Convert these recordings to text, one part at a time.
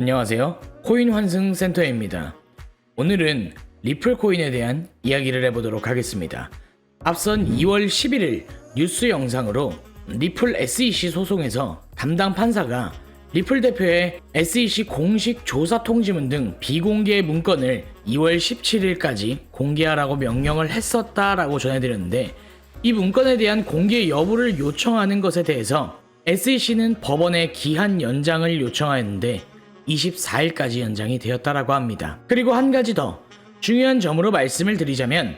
안녕하세요. 코인 환승 센터입니다. 오늘은 리플 코인에 대한 이야기를 해보도록 하겠습니다. 앞선 2월 11일 뉴스 영상으로 리플 SEC 소송에서 담당 판사가 리플 대표의 SEC 공식 조사 통지문 등 비공개 문건을 2월 17일까지 공개하라고 명령을 했었다라고 전해드렸는데 이 문건에 대한 공개 여부를 요청하는 것에 대해서 SEC는 법원에 기한 연장을 요청하였는데 24일까지 연장이 되었다라고 합니다. 그리고 한 가지 더 중요한 점으로 말씀을 드리자면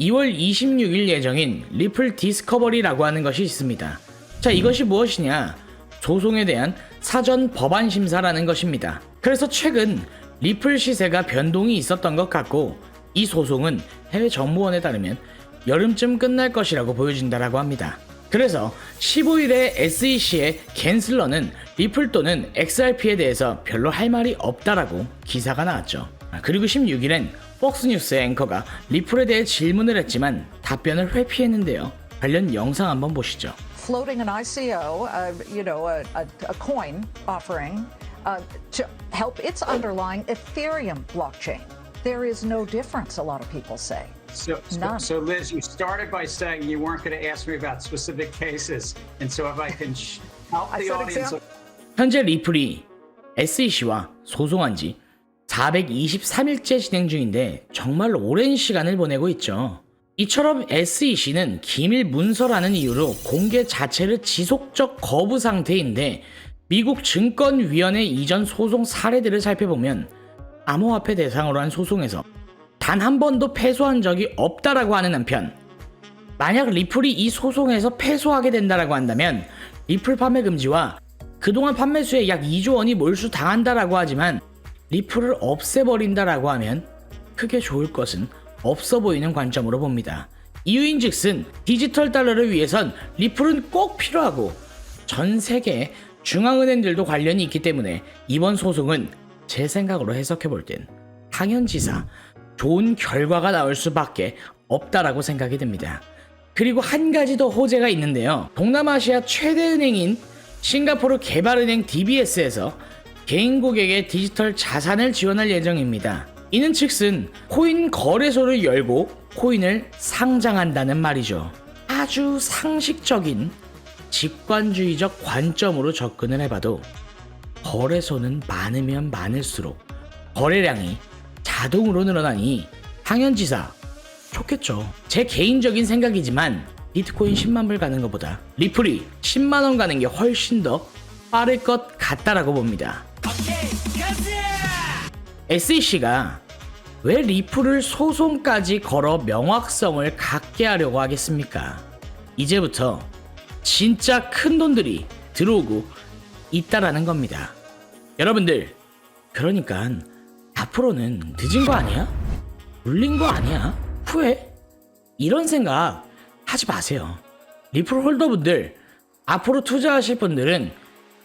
2월 26일 예정인 리플 디스커버리라고 하는 것이 있습니다. 자, 이것이 무엇이냐? 소송에 대한 사전 법안 심사라는 것입니다. 그래서 최근 리플 시세가 변동이 있었던 것 같고 이 소송은 해외 정보원에 따르면 여름쯤 끝날 것이라고 보여진다라고 합니다. 그래서 15일에 SEC의 겐슬러는 리플 또는 XRP에 대해서 별로 할 말이 없다라고 기사가 나왔죠. 아, 그리고 16일엔 폭스뉴스의 앵커가 리플에 대해 질문을 했지만 답변을 회피했는데요. 관련 영상 한번 보시죠. floating an ICO, uh, you know, a, a coin offering uh, to help its underlying Ethereum blockchain. There is no difference, a lot of people say. So, so, so, Liz, you started by saying you weren't going to ask me about specific cases, and so if I can help the audience. 현재 리플이 SEC와 소송한 지 423일째 진행 중인데 정말 오랜 시간을 보내고 있죠. 이처럼 SEC는 기밀 문서라는 이유로 공개 자체를 지속적 거부 상태인데 미국 증권위원회 이전 소송 사례들을 살펴보면 암호화폐 대상으로 한 소송에서 단 한 번도 패소한 적이 없다라고 하는 한편 만약 리플이 이 소송에서 패소하게 된다라고 한다면 리플 판매 금지와 그동안 판매수의 약 2조 원이 몰수 당한다라고 하지만 리플을 없애버린다라고 하면 크게 좋을 것은 없어 보이는 관점으로 봅니다. 이유인 즉슨 디지털 달러를 위해선 리플은 꼭 필요하고 전 세계 중앙은행들도 관련이 있기 때문에 이번 소송은 제 생각으로 해석해 볼땐 당연지사 좋은 결과가 나올 수밖에 없다라고 생각이 듭니다. 그리고 한 가지 더 호재가 있는데요. 동남아시아 최대 은행인 싱가포르 개발은행 DBS에서 개인 고객의 디지털 자산을 지원할 예정입니다. 이는 즉슨 코인 거래소를 열고 코인을 상장한다는 말이죠. 아주 상식적인 직관주의적 관점으로 접근을 해봐도 거래소는 많으면 많을수록 거래량이 자동으로 늘어나니 당연지사 좋겠죠. 제 개인적인 생각이지만 비트코인 10만 불 가는 것보다 리플이 10만 원 가는 게 훨씬 더 빠를 것 같다라고 봅니다. SEC가 왜 리플을 소송까지 걸어 명확성을 갖게 하려고 하겠습니까? 이제부터 진짜 큰 돈들이 들어오고 있다라는 겁니다. 여러분들, 그러니까 앞으로는 늦은 거 아니야? 물린 거 아니야? 후회? 이런 생각 하지 마세요. 리플 홀더분들, 앞으로 투자하실 분들은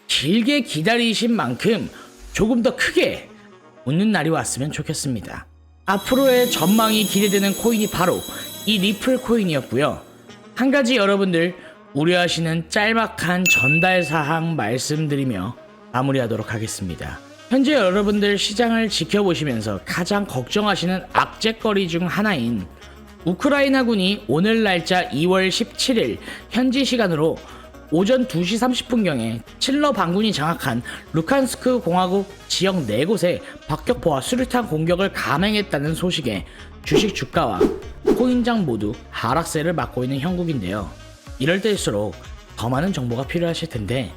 길게 기다리신 만큼 조금 더 크게 웃는 날이 왔으면 좋겠습니다. 앞으로의 전망이 기대되는 코인이 바로 이 리플 코인이었고요. 한 가지 여러분들 우려하시는 짤막한 전달 사항 말씀드리며 마무리하도록 하겠습니다. 현재 여러분들 시장을 지켜보시면서 가장 걱정하시는 악재거리 중 하나인 우크라이나군이 오늘 날짜 2월 17일 현지 시간으로 오전 2시 30분경에 칠러 반군이 장악한 루칸스크 공화국 지역 4곳에 박격포와 수류탄 공격을 감행했다는 소식에 주식 주가와 코인장 모두 하락세를 맞고 있는 형국인데요. 이럴 때일수록 더 많은 정보가 필요하실 텐데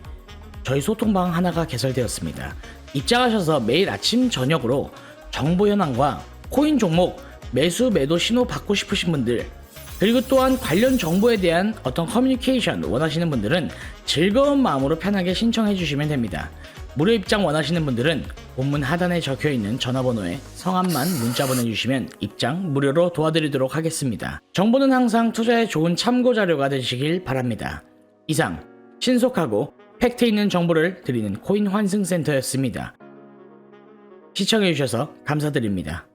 저희 소통방 하나가 개설되었습니다. 입장하셔서 매일 아침 저녁으로 정보 현황과 코인 종목 매수 매도 신호 받고 싶으신 분들 그리고 또한 관련 정보에 대한 어떤 커뮤니케이션 원하시는 분들은 즐거운 마음으로 편하게 신청해 주시면 됩니다. 무료 입장 원하시는 분들은 본문 하단에 적혀 있는 전화번호에 성함만 문자 보내주시면 입장 무료로 도와드리도록 하겠습니다. 정보는 항상 투자에 좋은 참고 자료가 되시길 바랍니다. 이상 신속하고 팩트 있는 정보를 드리는 코인 환승 센터였습니다. 시청해주셔서 감사드립니다.